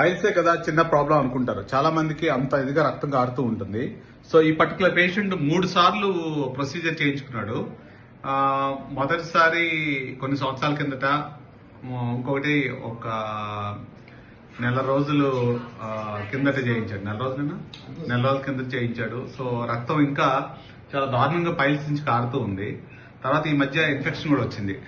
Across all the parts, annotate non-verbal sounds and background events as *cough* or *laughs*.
పైల్సే కదా చిన్న ప్రాబ్లం అనుకుంటారు. చాలా మందికి అంత ఇదిగా రక్తం కారుతూ ఉంటుంది. సో ఈ పర్టికులర్ పేషెంట్ మూడు సార్లు ప్రొసీజర్ చేయించుకున్నాడు. మొదటిసారి కొన్ని సంవత్సరాల కిందట ఇంకొకటి ఒక నెల రోజులు కిందట చేయించాడు. నెల రోజులైనా? నెల రోజుల కిందట చేయించాడు. సో రక్తం ఇంకా చాలా దారుణంగా పైల్స్ నుంచి కారుతూ ఉంది. తర్వాత ఈ మధ్య ఇన్ఫెక్షన్ కూడా వచ్చింది.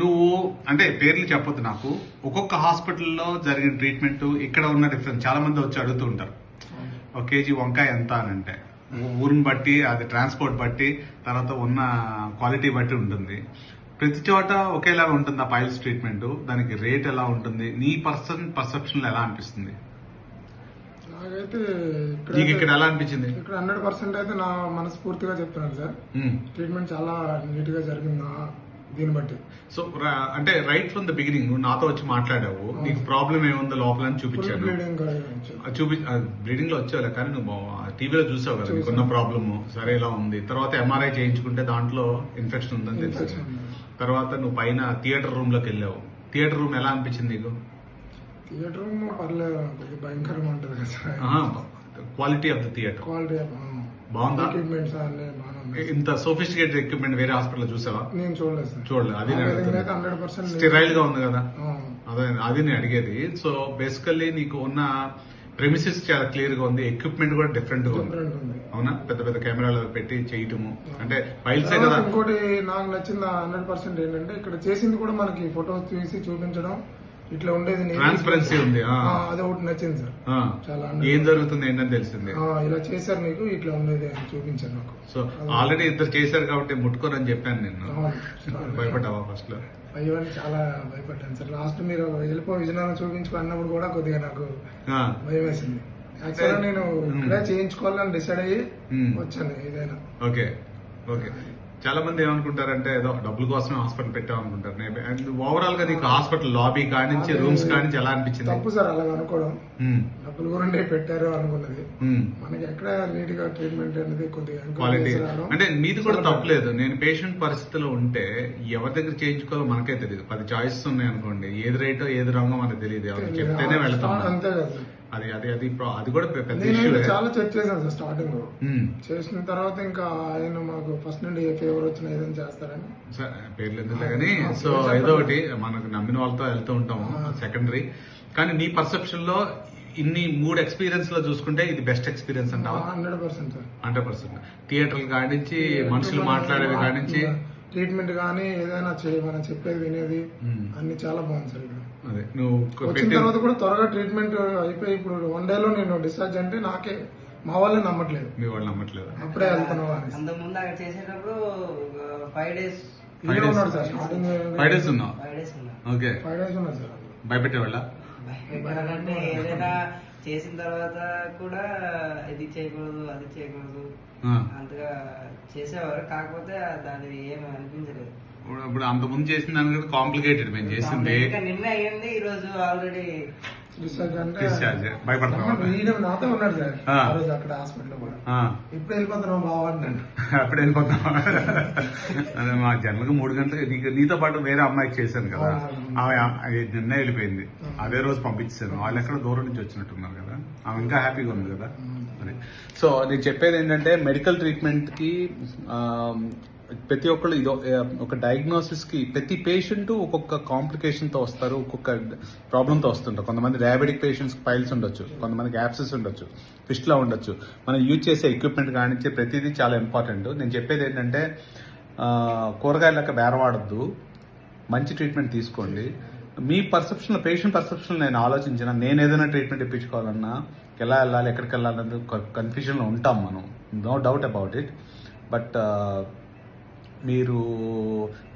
నువ్వు అంటే పేర్లు చెప్పొద్దు నాకు ఒక్కొక్క హాస్పిటల్లో జరిగిన ట్రీట్మెంట్ ఇక్కడ ఉన్న డిఫరెన్స్. చాలా మంది వచ్చి అడుగుతూ ఉంటారు. ఒక కేజీ వంకాయ ఎంత అని అంటే ఊరిని బట్టి అది ట్రాన్స్పోర్ట్ బట్టి తర్వాత ఉన్న క్వాలిటీ బట్టి ఉంటుంది. ప్రతి చోట ఒకేలాగా ఉంటుంది ఆ పైల్స్ ట్రీట్మెంట్. దానికి రేట్ ఎలా ఉంటుంది? నీ పర్సన్ పర్సెప్షన్ ఎలా అనిపిస్తుంది? నాకైతే ఇక్కడ నీకు ఇక్కడ ఎలా అనిపించింది? ఇక్కడ హండ్రెడ్ పర్సెంట్ అయితే నా మనస్ఫూర్తిగా చెప్తున్నాను సార్. ట్రీట్మెంట్ చాలా నీట్గా జరిగింది? దీన్ని బట్టి. సో అంటే రైట్ ఫ్రమ్ ద బిగినింగ్ నువ్వు నాతో వచ్చి మాట్లాడావు. నీకు ప్రాబ్లం ఏముందో లోపల అని చూపించాను. చూపి బ్లీడింగ్లో వచ్చావులే కానీ నువ్వు టీవీలో చూసావు కదా నీకున్న ప్రాబ్లమ్ సరే ఇలా ఉంది. తర్వాత ఎంఆర్ఐ చేయించుకుంటే దాంట్లో ఇన్ఫెక్షన్ ఉందని తెలిసింది. తర్వాత నువ్వు పైన థియేటర్ రూమ్లోకి వెళ్ళావు. థియేటర్ రూమ్ ఎలా అనిపించింది నీకు? థియేటర్ రూమ్ పర్లేదు భయంకరంగా ఉంటుంది కదా quality of the theatre quality బాగుందా? ఎక్విప్మెంట్స్ అన్ని ఇంత సోఫిస్టికేటెడ్ ఎక్విప్మెంట్ వేరే హాస్పిటల్ చూసావా? నేను చూడలేదు సార్. చూడలేదు. అది నేను అడుగుతున్నా. అయితే హండ్రెడ్ పర్సెంట్ స్టెరైల్గా ఉంది కదా? అదే అది నేను అడిగేది. సో బేసికల్లీ నీకు ఉన్న ప్రెమిసెస్ చాలా క్లియర్గా ఉంది. ఎక్విప్మెంట్ కూడా డిఫరెంట్గా ఉంది. డిఫరెంట్ ఉంది. అవునా? పెద్ద పెద్ద కెమెరాలు పెట్టి చేయటము. అంటే ఫైల్సే తర్వాత కదా ఇంకోటి నాకు నచ్చింది హండ్రెడ్ పర్సెంట్ ఏంటంటే ఇక్కడ చేసింది కూడా మనకి ఫోటోస్ తీసి చూపించడం. ఇట్లా ఉండేది ట్రాన్స్పరెన్సీ ఉంది అది ఒకటి నచ్చింది సార్. చాలా ఏం జరుగుతుంది ఏంటని తెలిసింది? ఇలా చేశారు నీకు ఇట్లా ఉండేది అని చూపించారు నాకు. సో ఆల్రెడీ ఇద్దరు చేశారు కాబట్టి ముట్టుకోరని చెప్పాను నేను భయపడ్డావా ఫస్ట్లో? అయ్యని చాలా భయపడ్డాను సార్. లాస్ట్ మీరు వెళ్ళిపో విజయనగరం చూపించుకో అన్నప్పుడు కూడా కొద్దిగా నాకు. భయం వేసింది యాక్చువల్గా నేను ఇక్కడే చేయించుకోవాలని డిసైడ్ అయ్యి. వచ్చాను ఏదైనా. Okay okay. చాలా మంది ఏమనుకుంటారంటే ఏదో డబ్బుల కోసమే హాస్పిటల్ పెట్టాం అనుకుంటారు. అండ్ ఓవరాల్గా నీకు హాస్పిటల్ లాబీ కానించి రూమ్స్ కానించి ఎలా అనిపించింది? తప్పు సార్ అలా అనుకోవడం. డబ్బులు కూడా పెట్టారు అనుకున్నది. మనకి ఎక్కడ నీట్గా ట్రీట్మెంట్ అనేది కొద్దిగా క్వాలిటీ. అంటే మీది కూడా తప్పలేదు నేను పేషెంట్ పరిస్థితిలో ఉంటే ఎవరి దగ్గర చేయించుకోవాలో మనకే తెలియదు పది చాయిసెస్ ఉన్నాయి అనుకోండి. ఏది రైటో ఏది రాంగో మనకు తెలియదు ఎవరు చెప్తేనే వెళ్తాం అంతే కదా. అది అది అది అది కూడా పెద్ద చాలా చెక్ చేశాను సార్ స్టార్టింగ్ చేసిన తర్వాత ఇంకా ఆయన మాకు ఫస్ట్ నుండి ఏ ఫేవర్ వచ్చినా ఏదైనా చేస్తారని. పేర్లు ఎందుకు కానీ సో ఏదో ఒకటి మనకు నమ్మిన వాళ్ళతో వెళ్తూ ఉంటాము సెకండరీ కానీ నీ పర్సెప్షన్లో ఇన్ని మూడు ఎక్స్పీరియన్స్లో చూసుకుంటే ఇది బెస్ట్ ఎక్స్పీరియన్స్ అంటావా? Hundred percent sir. Hundred percent థియేటర్లు కానించి మనుషులు మాట్లాడేవి కానించి. ట్రీట్మెంట్ కానీ ఏదైనా చెప్పేది వినేది ఉమ్, అన్ని చాలా బాగుంది సార్ ఇక్కడ. అదే. నువ్వు వచ్చిన తర్వాత కూడా త్వరగా ట్రీట్మెంట్ అయిపోయి ఇప్పుడు వన్ డే లో నేను డిశ్చార్జ్ అంటే నాకే మా వాళ్ళే నమ్మట్లేదు. మీ వాళ్ళు నమ్మట్లేదు? అప్పుడే వెళ్తున్నావు అంత ముందు అక్కడ చేసేటప్పుడు ఫైవ్ డేస్ ఇదే days. ఉన్నాడు సార్. స్టార్టింగ్ ఫైవ్ డేస్ ఉన్నావు? ఫైవ్ డేస్ ఉన్నా ఓకే. ఫైవ్ డేస్ ఉన్నాడు సార్. భయపెట్టేవాళ్ళ? ఏదైనా చేసిన తర్వాత కూడా ఇది చేయకూడదు అది చేయకూడదు. ఆ. అంతగా చేసేవారు. కాకపోతే దాని ఏమి అనిపించలేదు. ఇప్పుడు- ఇప్పుడు అంత ముందు చేసిన దానికంటే కాంప్లికేటెడ్ మేము చేసింది. ఇంకా నిన్న అయ్యింది ఈ రోజు ఆల్రెడీ డిశ్చార్జ్ భయపడతాం ఈయన నాతో ఉన్నాడు సార్. ఆ. ఆ రోజు అక్కడ హాస్పిటల్ కూడా. ఆ. ఇప్పుడు బావా అప్పుడు వెళ్ళిపోతాం అదే మా జనరల్గా మూడు గంటలకు నీకు నీతో పాటు వేరే అమ్మాయికి చేశాను కదా. ఆమె నిన్న వెళ్ళిపోయింది. అదే రోజు పంపించాను వాళ్ళు ఎక్కడ దూరం నుంచి వచ్చినట్టున్నారు కదా. ఆమె ఇంకా హ్యాపీగా ఉంది కదా. సో నేను చెప్పేది ఏంటంటే మెడికల్ ట్రీట్మెంట్కి ఆ, ప్రతి ఒక్కళ్ళు ఇదో ఒక డయాగ్నోసిస్కి ప్రతి పేషెంట్ ఒక్కొక్క కాంప్లికేషన్తో వస్తారు ఒక్కొక్క ప్రాబ్లమ్తో వస్తుంటారు. కొంతమంది డయాబెటిక్ పేషెంట్స్ పైల్స్ ఉండొచ్చు కొంతమందికి యాప్సెస్ ఉండొచ్చు ఫిస్ట్లా ఉండొచ్చు. మనం యూజ్ చేసే ఎక్విప్మెంట్ కానిచ్చే ప్రతిదీ చాలా ఇంపార్టెంట్ నేను చెప్పేది ఏంటంటే ఆ, కూరగాయల బేరవాడద్దు మంచి ట్రీట్మెంట్ తీసుకోండి. మీ పర్సెప్షన్ పేషెంట్ పర్సెప్షన్ నేను ఆలోచించిన నేను ఏదైనా ట్రీట్మెంట్ ఇప్పించుకోవాలన్నా ఎలా వెళ్ళాలి ఎక్కడికి వెళ్ళాలన్నది కన్ఫ్యూజన్లో ఉంటాం మనం. No doubt about it but మీరు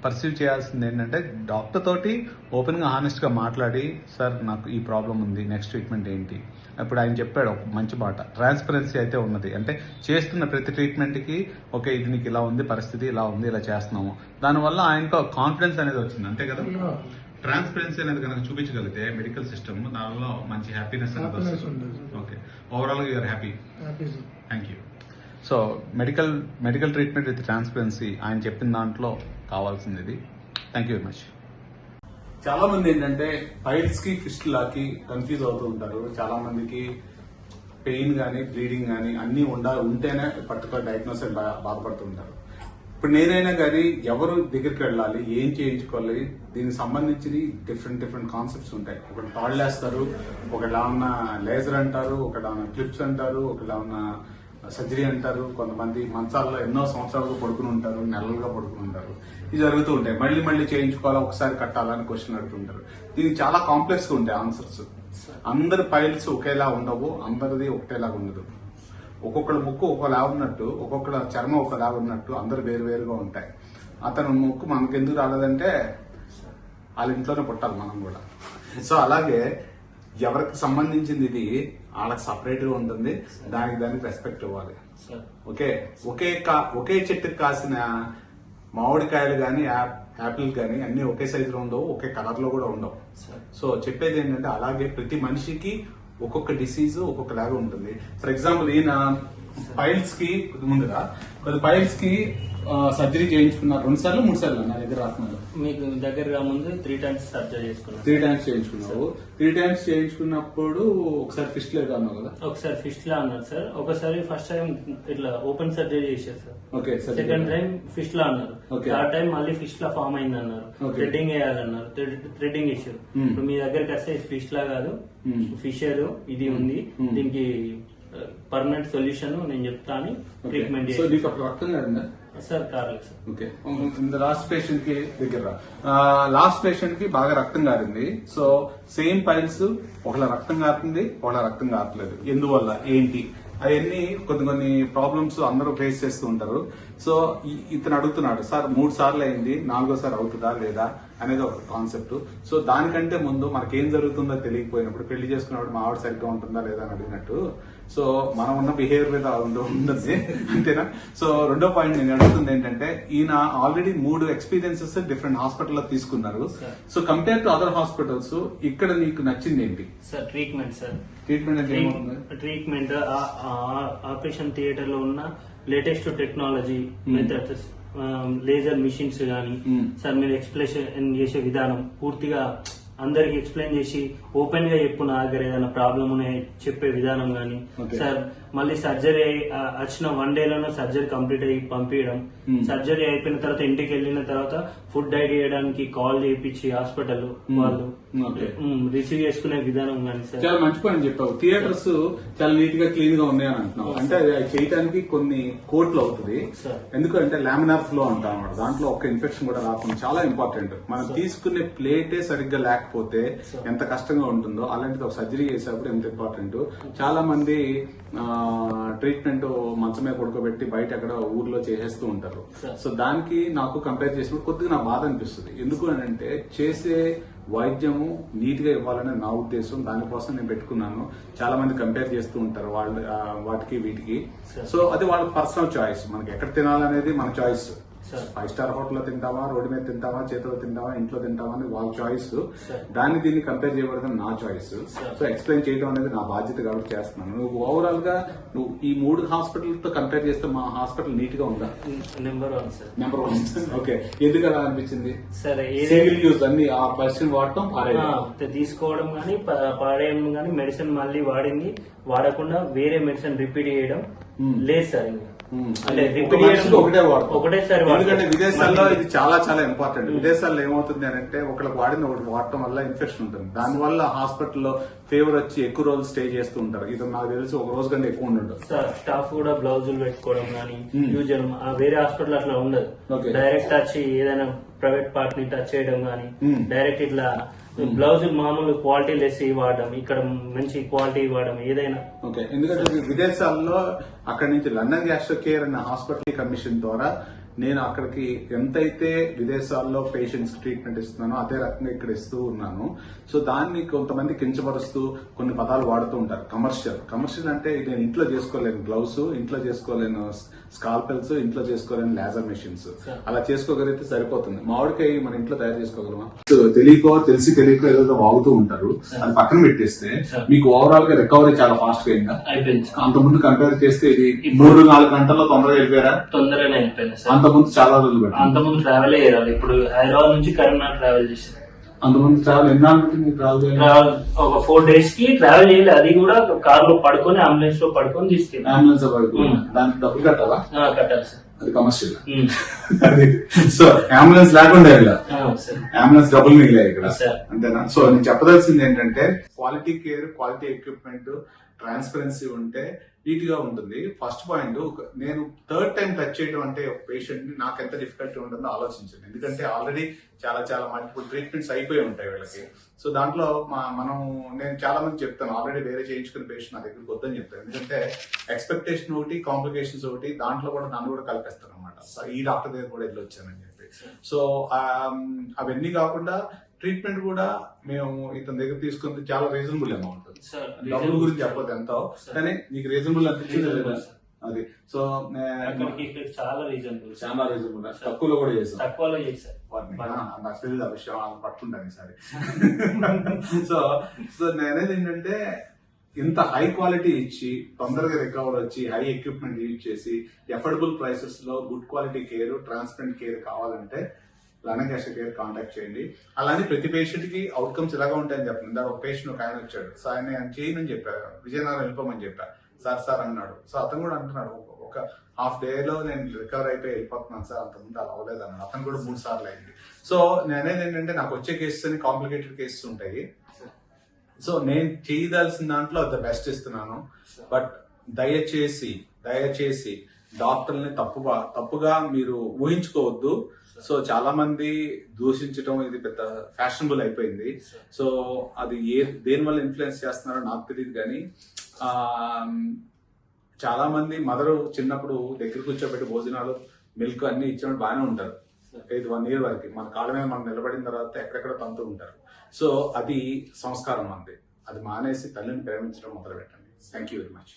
పర్సీవ్ చేయాల్సింది ఏంటంటే డాక్టర్ తోటి ఓపెన్గా హానెస్ట్గా మాట్లాడి సార్ నాకు ఈ ప్రాబ్లం ఉంది నెక్స్ట్ ట్రీట్మెంట్ ఏంటి? ఇప్పుడు ఆయన చెప్పాడు ఒక మంచి మాట. ట్రాన్స్పరెన్సీ అయితే ఉన్నది. అంటే చేస్తున్న ప్రతి ట్రీట్మెంట్కి ఓకే ఇది నీకు ఇలా ఉంది పరిస్థితి ఇలా ఉంది ఇలా చేస్తున్నాము. దానివల్ల ఆయనకు కాన్ఫిడెన్స్ అనేది వచ్చింది. అంతే కదా? ట్రాన్స్పరెన్సీ అనేది కనుక చూపించగలిగితే మెడికల్ సిస్టమ్ దానిలో మంచి హ్యాపీనెస్ అనేది వస్తుంది. ఓకే ఓవరాల్గా you're happy thank you so medical medical treatment with transparency ఆయన చెప్పిన దాంట్లో కావాల్సింది ఇది. థ్యాంక్ యూ వెరీ మచ్ చాలా మంది ఏంటంటే ఫైల్స్కి ఫిస్టులాకి కన్ఫ్యూజ్ అవుతూ ఉంటారు. చాలా మందికి పెయిన్ కానీ బ్లీడింగ్ కానీ అన్ని ఉండ ఉంటేనే పర్టికులర్ డయాగ్నోస్ బాధపడుతుంటారు ఇప్పుడు నేనైనా కానీ ఎవరు దగ్గరికి వెళ్ళాలి ఏం చేయించుకోవాలి దీనికి సంబంధించి డిఫరెంట్ డిఫరెంట్ కాన్సెప్ట్స్ ఉంటాయి. ఒకటి తాళ్ళు వేస్తారు ఒకటి ఉన్న లేజర్ అంటారు ఒకటి ఉన్న క్లిప్స్ అంటారు ఒకటి ఉన్న సర్జరీ అంటారు కొంతమంది మంచాల్లో ఎన్నో సంవత్సరాలుగా పడుకుని ఉంటారు నెలలుగా పడుకుని ఉంటారు. ఇది జరుగుతూ ఉంటాయి. మళ్ళీ మళ్ళీ చేయించుకోవాలా ఒకసారి కట్టాలని క్వశ్చన్ అడుగుతుంటారు దీనికి చాలా కాంప్లెక్స్గా ఉంటాయి ఆన్సర్స్ అందరి ఫైల్స్ ఒకేలా ఉండవు అందరిది ఒకటేలాగా ఉండదు. ఒక్కొక్కళ్ళ ముక్కు ఒకలా ఉన్నట్టు ఒక్కొక్కళ్ళ చర్మం ఒకలా ఉన్నట్టు అందరు వేరు వేరుగా ఉంటాయి. అతను ముక్కు మనకు ఎందుకు రాలేదంటే వాళ్ళ ఇంట్లోనే పుట్టాలి మనం కూడా. సో అలాగే ఎవరికి సంబంధించింది ఇది? వాళ్ళకి సపరేట్గా ఉంటుంది. దానికి దానికి రెస్పెక్ట్ ఇవ్వాలి. Sir okay? ఒకే కా ఒకే చెట్టుకి కాసిన మామిడికాయలు కానీ యాపిల్ కానీ అన్ని ఒకే సైజులో ఉండవు ఒకే కలర్లో కూడా ఉండవు. సో చెప్పేది ఏంటంటే అలాగే ప్రతి మనిషికి ఒక్కొక్క డిసీజ్ ఒక్కొక్కలాగా ఉంటుంది. ఫర్ ఎగ్జాంపుల్ ఈయన పైల్స్కి ముందుగా కొద్ది పైల్స్కి సర్జరీ చేయించుకున్నారు. రెండు సార్లు మూడు సార్లు నా దగ్గర రాస్తున్నారు మీకు దగ్గరగా ముందు త్రీ టైమ్స్ సర్జరీ చేసుకున్నాం త్రీ టైమ్స్ చేయించుకున్నావు. త్రీ టైమ్స్ చేయించుకున్నప్పుడు ఒకసారి ఫిస్ట్ లేదు అన్నావు కదా? ఒకసారి ఫిస్ట్ లా అన్నారు సార్. ఒకసారి ఫస్ట్ టైం ఇట్లా ఓపెన్ సర్జరీ చేశారు sir. Okay second time fistula అన్నారు. థర్డ్ టైం మళ్ళీ ఫిస్ట్ లా ఫామ్ అయింది అన్నారు. థ్రెడ్డింగ్ వేయాలన్నారు. థ్రెడ్డింగ్ ఇచ్చారు Hmm. ఇప్పుడు మీ దగ్గరికి వస్తే ఫిస్ట్ లా కాదు. Hmm. ఫిషర్ ఇది ఉంది. Hmm. దీనికి పర్మనెంట్ సొల్యూషన్ నేను చెప్తాను ట్రీట్మెంట్ సో నీకు అప్పుడు ఓకే. లాస్ట్ పేషెంట్కి దగ్గర లాస్ట్ పేషెంట్కి బాగా రక్తం కారింది సో సేమ్ పైల్స్ ఒకళ్ళ రక్తం కారుతుంది ఒకళ్ళ రక్తం కారట్లేదు ఎందువల్ల? ఏంటి? అవన్నీ కొన్ని కొన్ని ప్రాబ్లమ్స్ అందరూ ఫేస్ చేస్తూ ఉంటారు. సో ఇతను అడుగుతున్నాడు సార్ మూడు సార్లు అయింది నాలుగోసారి అవుతుందా లేదా? అనేది ఒక కాన్సెప్ట్. సో దానికంటే ముందు మనకేం జరుగుతుందో తెలియకపోయినప్పుడు పెళ్ళి చేసుకున్నప్పుడు మా ఆవిడ సరిగ్గా ఉంటుందా లేదా అని అడిగినట్టు సో మనం ఉన్న బిహేవియర్ మీద ఉండ- ఉంటుంది. అంతేనా? సో రెండో పాయింట్ నేను అడుగుతుంది ఏంటంటే ఈయన ఆల్రెడీ మూడు ఎక్స్పీరియన్సెస్ డిఫరెంట్ హాస్పిటల్లో తీసుకున్నారు. So compare to other hospitals ఇక్కడ నీకు నచ్చింది ఏంటి? సార్ ట్రీట్మెంట్ సార్ ట్రీట్మెంట్ అంటే ఏమవుతుంది? ట్రీట్మెంట్ ఆపరేషన్ థియేటర్లో ఉన్న latest technology methods laser machines కానీ. సార్ మీరు ఎక్స్ప్లెయిన్ చేసే విధానం పూర్తిగా అందరికి ఎక్స్ప్లెయిన్ చేసి ఓపెన్గా చెప్పు నా దగ్గర ఏదైనా ప్రాబ్లం ఉన్నాయి చెప్పే విధానం కానీ. సార్ మళ్ళీ సర్జరీ వచ్చిన వన్ డే లోనే సర్జరీ కంప్లీట్ అయ్యి పంపించడం Hmm. సర్జరీ అయిపోయిన తర్వాత ఇంటికి వెళ్ళిన తర్వాత ఫుడ్ డైట్ చేయడానికి కాల్ చేయించి హాస్పిటల్ వాళ్ళు. రిసీవ్ చేసుకునే విధానం కానీ సార్. చాలా మంచి పని చెప్పావు. థియేటర్స్ చాలా నీట్గా క్లీన్గా ఉన్నాయి అని అంటున్నావు అంటే అది చేయడానికి కొన్ని కోట్లు అవుతుంది. ఎందుకంటే లామినార్ ఫ్లో అంటాం అన్నమాట. దాంట్లో ఒక్క ఇన్ఫెక్షన్ కూడా రాకుండా చాలా ఇంపార్టెంట్ మనం తీసుకునే ప్లేటే సరిగ్గా లేకపోతే ఎంత కష్టంగా ఉంటుందో అలాంటిది ఒక సర్జరీ చేసేటప్పుడు ఎంత ఇంపార్టెంట్ చాలా మంది ట్రీట్మెంట్ మంచమే పడుకోబెట్టి బయట ఎక్కడ ఊర్లో చేసేస్తూ ఉంటారు. సో దానికి నాకు కంపేర్ చేసినప్పుడు కొద్దిగా నా బాధ అనిపిస్తుంది. ఎందుకు అని అంటే చేసే వైద్యము నీట్గా ఇవ్వాలని నా ఉద్దేశం దానికోసం నేను పెట్టుకున్నాను చాలా మంది కంపేర్ చేస్తూ ఉంటారు వాళ్ళు వాటికి వీటికి. సో అది వాళ్ళ పర్సనల్ చాయిస్ మనకి ఎక్కడ తినాలనేది మన చాయిస్. ఫైవ్ స్టార్ హోటల్లో తింటావా రోడ్డు మీద తింటావా చేతిలో తింటావా ఇంట్లో తింటావా అని వాళ్ళ చాయిస్. దాన్ని దీన్ని కంపేర్ చేయకూడదు నా చాయిస్. సో ఎక్స్ప్లెయిన్ చేయడం అనేది నా బాధ్యత కాబట్టి చేస్తున్నాను నువ్వు ఓవరాల్గా నువ్వు ఈ మూడు హాస్పిటల్తో కంపేర్ చేస్తే మా హాస్పిటల్ నీట్గా ఉందా number one sir number one okay ఎందుకు అలా అనిపించింది సరే సింగిల్ యూజ్ అన్ని ఆ పర్సన్ వాడటం. తీసుకోవడం కానీ పాడేయడం కానీ మెడిసిన్ మళ్ళీ వాడింది వాడకుండా వేరే మెడిసిన్ రిపీట్ చేయడం Hmm. లేదు సార్ ఇంకా. అంటే ఒకటే ఒకటేసారి. ఎందుకంటే విదేశాల్లో ఇది చాలా చాలా ఇంపార్టెంట్ విదేశాల్లో ఏమవుతుంది అని అంటే ఒకరికి వాడిన ఒకటి వాడటం వల్ల ఇన్ఫెక్షన్ ఉంటుంది దాని వల్ల హాస్పిటల్లో ఫీవర్ వచ్చి ఎక్కువ రోజులు స్టే చేస్తూ ఉంటారు ఇది నాకు తెలిసి ఒక రోజు కంటే ఎక్కువ ఉండదు స్టాఫ్ కూడా బ్లౌజులు పెట్టుకోవడం కానీ. యూజువల్ వేరే హాస్పిటల్ అట్లా ఉండదు. డైరెక్ట్ వచ్చి ఏదైనా ప్రైవేట్ పార్ట్ని టచ్ చేయడం కానీ. డైరెక్ట్ ఇట్లా బ్లౌజులు మామూలు క్వాలిటీ లెస్ వాడడం ఇక్కడ మంచి క్వాలిటీ వాడడం ఏదైనా. ఓకే ఎందుకంటే విదేశాల్లో అక్కడి నుంచి లండన్ గ్యాస్ట్రో కేర్ అనే హాస్పిటల్ కమిషన్ ద్వారా నేను అక్కడికి ఎంతైతే విదేశాల్లో పేషెంట్స్ ట్రీట్మెంట్ ఇస్తున్నానో అదే రకంగా ఇక్కడ ఇస్తూ ఉన్నాను. సో దాన్ని కొంతమంది కించపరుస్తూ కొన్ని పదాలు వాడుతూ ఉంటారు. కమర్షియల్ కమర్షియల్ అంటే నేను ఇంట్లో చేసుకోలేను గ్లౌస్ ఇంట్లో చేసుకోలేను స్కాల్పెల్స్ ఇంట్లో చేసుకోలేను లేజర్ మెషిన్స్. అలా చేసుకోగలిగితే సరిపోతుంది. మామిడికాయ మన ఇంట్లో తయారు చేసుకోగలమా? తెలియకో తెలిసి తెలియకో ఏదో వాగుతూ ఉంటారు. అది పక్కన పెట్టేస్తే మీకు ఓవరాల్గా రికవరీ చాలా ఫాస్ట్గా అయిందా? అంత ముందు కంపేర్ చేస్తే ఇది మూడు నాలుగు గంటల్లో తొందరగా వెళ్ళిపోయారా? తొందరగానే అయిపోయింది సార్ అంత ముందు చాలా రోజులు పెట్టింది. అంతకుముందు ట్రావెల్ అయ్యారు ఇప్పుడు హైదరాబాద్ నుంచి కరీంనగర్ ట్రావెల్ చేశారు. అంతమంది ట్రావెల్ ఎన్నాళ్ళు మీరు ట్రావెల్ చేయాలి ఒక ఫోర్ డేస్కి ట్రావెల్ చేయాలి అది కూడా కార్లో పడుకొని అంబులెన్స్లో పడుకొని తీసుకెళ్ళి. Ambulance um. దానికి డబ్బులు కట్టాలా? కట్టాలి సార్. అది కమర్షియల్ ఉమ్. *laughs* అది. సో అంబులెన్స్ లేకుండా అంబులెన్స్ డబ్బులు మిగిలాయి ఇక్కడ. అంతేనా? సో నేను చెప్పదలసింది ఏంటంటే quality care quality equipment transparency ఉంటే నీట్గా ఉంటుంది. ఫస్ట్ పాయింట్ నేను థర్డ్ టైం టచ్ చేయడం అంటే ఒక నాకు ఎంత డిఫికల్టీ ఉంటుందో ఆలోచించండి. ఎందుకంటే ఆల్రెడీ చాలా చాలా మల్టిపుల్ ట్రీట్మెంట్స్ అయిపోయి ఉంటాయి వీళ్ళకి. సో దాంట్లో మా మనం నేను చాలా మంది చెప్తాను. ఆల్రెడీ వేరే చేయించుకున్న పేషెంట్ నా దగ్గరికి వద్దని చెప్తాను ఎందుకంటే ఎక్స్పెక్టేషన్ ఒకటి కాంప్లికేషన్స్ ఒకటి దాంట్లో కూడా నన్ను కూడా కలిపేస్తాను అనమాట ఈ డాక్టర్ దగ్గర కూడా వెళ్ళి వచ్చానని చెప్పి. సో అవన్నీ కాకుండా ట్రీట్మెంట్ కూడా మేము ఇతని దగ్గర తీసుకుంది చాలా రీజనబుల్ అమౌంట్ డబ్బుల గురించి చెప్పొద్దు ఎంతో. కానీ నీకు రీజనబుల్ అనిపించింది అది. సో చాలా రీజన్ చాలా రీజనబుల్ తక్కువలో కూడా చేసాం తక్కువలో చేశారు నాకు తెలియదు ఆ విషయం. పట్టుకుంటాను ఈసారి. *laughs* సో సో నేనేది ఏంటంటే ఇంత హై క్వాలిటీ ఇచ్చి తొందరగా రికవర్ వచ్చి హై ఎక్విప్మెంట్ యూజ్ చేసి affordable ప్రైసెస్లో good quality care transparent care కావాలంటే లనకేష కేర్ కాంటాక్ట్ చేయండి. అలానే ప్రతి పేషెంట్కి అవుట్కమ్స్ ఇలాగా ఉంటాయని చెప్పండి. ఇందాక ఒక పేషెంట్ ఒక ఆయన వచ్చాడు. సో ఆయన ఆయన చేయనని చెప్పారు విజయనగరం వెళ్ళిపోమని చెప్పారు సార్ సార్ అన్నాడు. సో అతను కూడా అంటున్నాడు. ఒక- హాఫ్ డే లో నేను రికవర్ అయిపోయి వెళ్ళిపోతున్నాను సార్. అంత ముందు అలా అవ్వలేదు అన్నాడు. అతను కూడా మూడు సార్లు అయింది. సో నేనేది ఏంటంటే నాకు వచ్చే కేసెస్ అని కాంప్లికేటెడ్ కేసెస్ ఉంటాయి. సో నేను చేయదలసిన దాంట్లో ద బెస్ట్ ఇస్తున్నాను. బట్ దయచేసి దయచేసి డాక్టర్ని తప్పుగా తప్పుగా మీరు ఊహించుకోవద్దు. సో చాలా మంది దూషించడం ఇది పెద్ద ఫ్యాషనబుల్ అయిపోయింది. సో అది ఏ దేని వల్ల ఇన్ఫ్లుయెన్స్ చేస్తున్నారో నాకు తెలియదు కానీ ఆ, చాలా మంది మదరు చిన్నప్పుడు దగ్గర కూర్చోబెట్టి భోజనాలు మిల్క్ అన్ని ఇచ్చినప్పుడు బాగానే ఉంటారు. ఇది వన్ ఇయర్ వరకు. మన కాళ్ళ మీద మనం నిలబడిన తర్వాత ఎక్కడెక్కడ తంతూ ఉంటారు. సో అది సంస్కారం అంది అది మానేసి తల్లిని ప్రేమించడం మొదలు పెట్టండి థ్యాంక్ యూ వెరీ మచ్